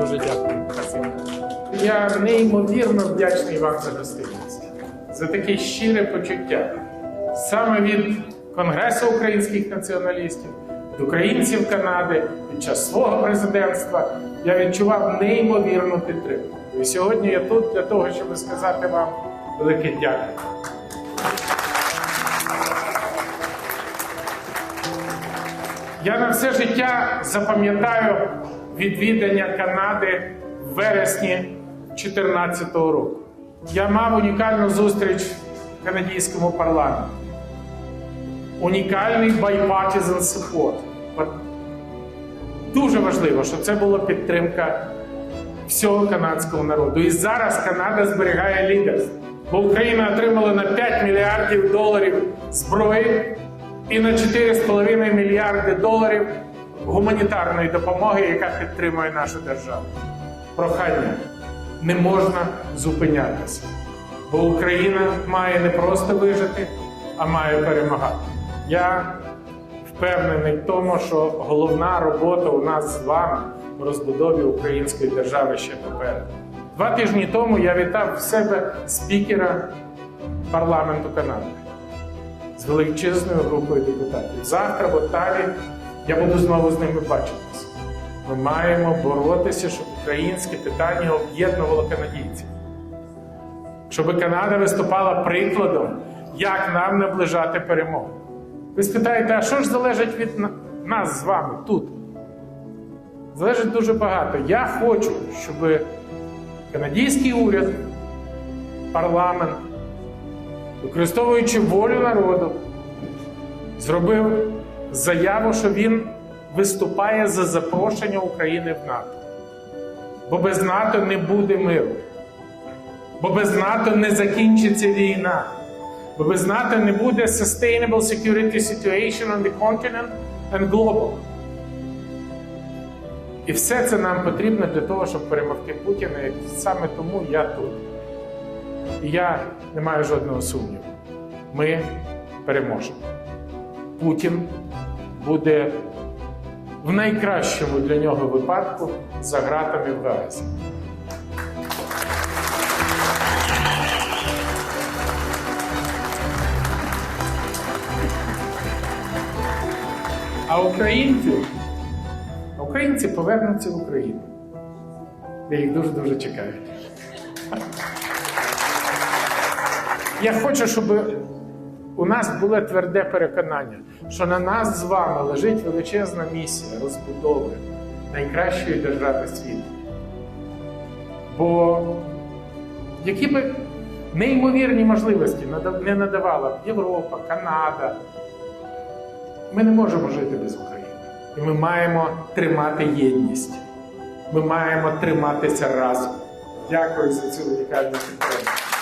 Дуже дякую. Я неймовірно вдячний вам за гостинність, за таке щире почуття. Саме від Конгресу українських націоналістів, від українців Канади під час свого президентства я відчував неймовірну підтримку. І сьогодні я тут для того, щоб сказати вам велике дякую. Я на все життя запам'ятаю відвідання Канади в вересні 2014 року. Я мав унікальну зустріч в канадському парламенті. Унікальний bipartisan support. Дуже важливо, що це була підтримка всього канадського народу. І зараз Канада зберігає лідерство. Бо Україна отримала на 5 мільярдів доларів зброї і на 4,5 мільярди доларів гуманітарної допомоги, яка підтримує нашу державу. Прохання не можна зупинятися, бо Україна має не просто вижити, а має перемагати. Я впевнений в тому, що головна робота у нас з вами в розбудові української держави ще попереду. Два тижні тому я вітав в себе спікера парламенту Канади з величезною групою депутатів. Завтра в Оттаві я буду знову з ними бачитися. Ми маємо боротися, щоб українське питання об'єднувало канадійців. Щоб Канада виступала прикладом, як нам наближати перемогу. Ви спитаєте, а що ж залежить від нас з вами тут? Залежить дуже багато. Я хочу, щоб канадський уряд, парламент, використовуючи волю народу, зробив заяву, що він виступає за запрошення України в НАТО. Бо без НАТО не буде миру. Бо без НАТО не закінчиться війна. Бо без НАТО не буде sustainable security situation on the continent and global. І все це нам потрібно для того, щоб перемогти Путіна. І саме тому я тут. І я не маю жодного сумніву. Ми переможемо. Путін буде в найкращому для нього випадку за ґратами в Гаазі. А українці, українці повернуться в Україну. Я їх дуже-дуже чекаю. Я хочу, щоб у нас було тверде переконання, що на нас з вами лежить величезна місія розбудови найкращої держави світу. Бо які би неймовірні можливості не надавала б Європа, Канада, ми не можемо жити без України. І ми маємо тримати єдність. Ми маємо триматися разом. Дякую за цю унікальну підтримку.